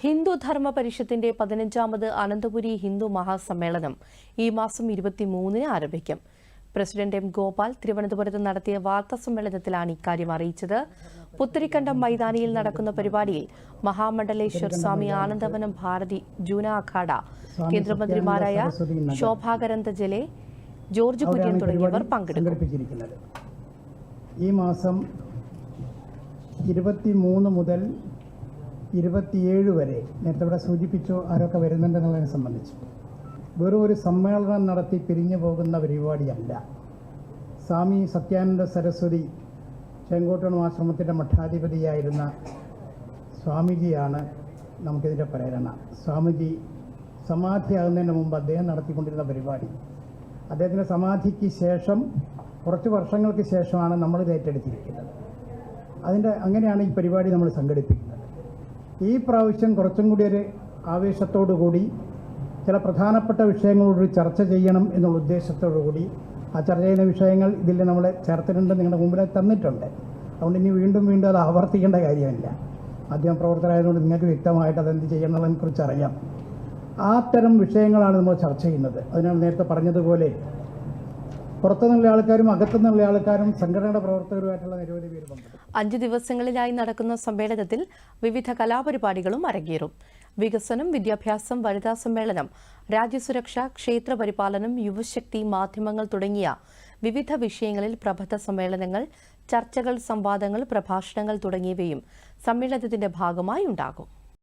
ഹിന്ദു ധർമ്മ പരിഷത്തിന്റെ പതിനഞ്ചാമത് അനന്തപുരി ഹിന്ദു മഹാസമ്മേളനം ഈ മാസം ഇരുപത്തിമൂന്നിന് ആരംഭിക്കും. പ്രസിഡന്റ് എം ഗോപാൽ തിരുവനന്തപുരത്ത് നടത്തിയ വാർത്താ സമ്മേളനത്തിലാണ് ഇക്കാര്യം അറിയിച്ചത്. പുത്തരിക്കണ്ടം മൈതാനിയിൽ നടക്കുന്ന പരിപാടിയിൽ മഹാമണ്ഡലേശ്വർ സ്വാമി ആനന്ദവനം ഭാരതി ജൂന അഖാഡ കേന്ദ്രമന്ത്രിമാരായ ശോഭാകരന്ത ജലെ ജോർജ് കുര്യൻ തുടങ്ങിയവർ പങ്കെടുക്കും. ഈ മാസം ഇരുപത്തി മുതൽ ഇരുപത്തിയേഴ് വരെ നേരത്തെ ഇവിടെ സൂചിപ്പിച്ചു ആരൊക്കെ വരുന്നുണ്ടെന്നുള്ളതിനെ സംബന്ധിച്ച്. വെറും ഒരു സമ്മേളനം നടത്തി പിരിഞ്ഞു പോകുന്ന പരിപാടിയല്ല. സ്വാമി സത്യാനന്ദ സരസ്വതി ചെങ്കോട്ടണം ആശ്രമത്തിന്റെ മഠാധിപതിയായിരുന്ന സ്വാമിജിയാണ് നമുക്കിതിന്റെ പ്രേരണ. സ്വാമിജി സമാധിയാകുന്നതിന് മുമ്പ് അദ്ദേഹം നടത്തിക്കൊണ്ടിരുന്ന പരിപാടി. അദ്ദേഹത്തിന്റെ സമാധിക്ക് ശേഷം കുറച്ച് വർഷങ്ങൾക്ക് ശേഷമാണ് നമ്മൾ ഇത് ഏറ്റെടുത്തിരിക്കുന്നത്. അതിന്റെ അങ്ങനെയാണ് ഈ പരിപാടി നമ്മൾ സംഘടിപ്പിക്കുന്നത്. ഈ പ്രാവശ്യം കുറച്ചും കൂടി ഒരു ആവേശത്തോടു കൂടി ചില പ്രധാനപ്പെട്ട വിഷയങ്ങളോട് ചർച്ച ചെയ്യണം എന്നുള്ള ഉദ്ദേശത്തോടു കൂടി ആ ചർച്ച ചെയ്യുന്ന വിഷയങ്ങൾ ഇതിൽ നമ്മൾ ചേർത്തിട്ടുണ്ട് നിങ്ങളുടെ മുമ്പിൽ തന്നിട്ടുണ്ട്. അതുകൊണ്ട് ഇനി വീണ്ടും വീണ്ടും അത് ആവർത്തിക്കേണ്ട കാര്യമില്ല. മാധ്യമ പ്രവർത്തകരായതുകൊണ്ട് നിങ്ങൾക്ക് വ്യക്തമായിട്ട് അതെന്ത് ചെയ്യണം എന്നുള്ളതിനെക്കുറിച്ച് അറിയാം. ആ തരം വിഷയങ്ങളാണ് നമ്മൾ ചർച്ച ചെയ്യുന്നത്. അതിനാണ് നേരത്തെ പറഞ്ഞതുപോലെ പുറത്തുനിന്നുള്ള ആൾക്കാരും അകത്തുനിന്നുള്ള ആൾക്കാരും സംഘടനയുടെ പ്രവർത്തകരുമായിട്ടുള്ള നിരവധി പേര് അഞ്ച് ദിവസങ്ങളിലായി നടക്കുന്ന സമ്മേളനത്തിൽ വിവിധ കലാപരിപാടികളും അരങ്ങേറും. വികസനം വിദ്യാഭ്യാസം വനിതാ സമ്മേളനം രാജ്യസുരക്ഷ ക്ഷേത്ര പരിപാലനം യുവശക്തി മാധ്യമങ്ങൾ തുടങ്ങിയ വിവിധ വിഷയങ്ങളിൽ പ്രബദ്ധ സമ്മേളനങ്ങൾ ചർച്ചകൾ സംവാദങ്ങൾ പ്രഭാഷണങ്ങൾ തുടങ്ങിയവയും സമ്മേളനത്തിന്റെ ഭാഗമായി ഉണ്ടാകും.